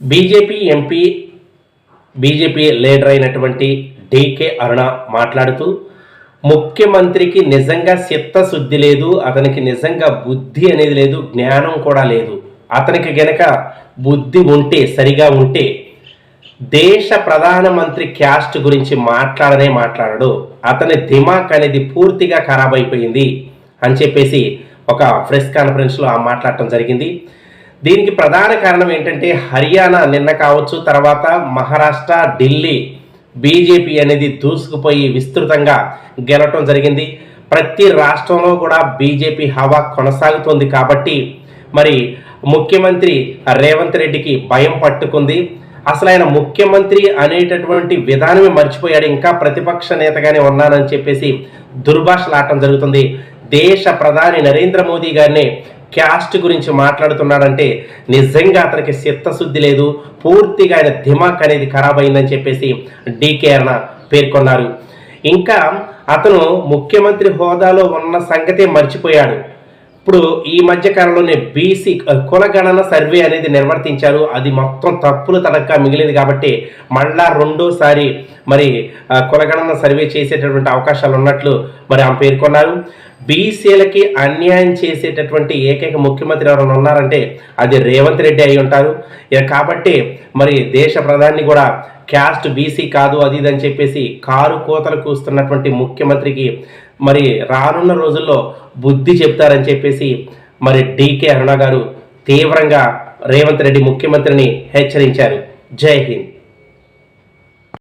BJP MP BJP leader అయినటువంటి DK Aruna మాట్లాడుతూ ముఖ్యమంత్రికి నిజంగా చిత్తశుద్ధి లేదు అతనికి నిజంగా బుద్ధి అనేది లేదు జ్ఞానం కూడా లేదు. అతనికి గనక బుద్ధి ఉంటే సరిగా ఉంటే దేశ ప్రధానమంత్రి క్యాస్ట్ గురించి మాట్లాడనే మాట్లాడడు. అతని దిమాక్ అనేది పూర్తిగా ఖరాబ్ అయిపోయింది అని చెప్పేసి ఒక ప్రెస్ కాన్ఫరెన్స్లో ఆ మాట్లాడటం జరిగింది. దీనికి ప్రధాన కారణం ఏంటంటే హర్యానా నిన్న కావచ్చు తర్వాత మహారాష్ట్ర ఢిల్లీ బీజేపీ అనేది దూసుకుపోయి విస్తృతంగా గెలవటం జరిగింది. ప్రతి రాష్ట్రంలో కూడా బీజేపీ హవా కొనసాగుతోంది కాబట్టి మరి ముఖ్యమంత్రి రేవంత్ రెడ్డికి భయం పట్టుకుంది. అసలు ఆయన ముఖ్యమంత్రి అనేటటువంటి విధానమే మర్చిపోయాడు. ఇంకా ప్రతిపక్ష నేతగానే ఉన్నానని చెప్పేసి దుర్భాషలాడటం జరుగుతుంది. దేశ ప్రధాని నరేంద్ర మోదీ గారిని క్యాస్ట్ గురించి మాట్లాడుతున్నాడంటే నిజంగా అతనికి చిత్తశుద్ధి లేదు. పూర్తిగా ఆయన దిమాక్ అనేది ఖరాబ్ అయిందని చెప్పేసి డీకే అన్న పేర్కొన్నారు. ఇంకా అతను ముఖ్యమంత్రి హోదాలో ఉన్న సంగతే మర్చిపోయాడు. ఇప్పుడు ఈ మధ్య కాలంలోనే బీసీ కులగణన సర్వే అనేది నిర్వర్తించారు. అది మొత్తం తప్పులు తడక్క మిగిలింది కాబట్టి మళ్ళా రెండోసారి మరి కులగణన సర్వే చేసేటటువంటి అవకాశాలు ఉన్నట్లు మరి ఆమె పేర్కొన్నారు. బీసీలకి అన్యాయం చేసేటటువంటి ఏకైక ముఖ్యమంత్రి ఎవరైనా ఉన్నారంటే అది రేవంత్ రెడ్డి అయి ఉంటారు. కాబట్టి మరి దేశ ప్రధాని కూడా క్యాస్ట్ బీసీ కాదు అది ఇది అని చెప్పేసి కారు కోతలు కూస్తున్నటువంటి ముఖ్యమంత్రికి మరి రానున్న రోజుల్లో బుద్ధి చెప్తారని చెప్పేసి మరి డీకే అరుణ గారు తీవ్రంగా రేవంత్ రెడ్డి ముఖ్యమంత్రిని హెచ్చరించారు. జై హింద్.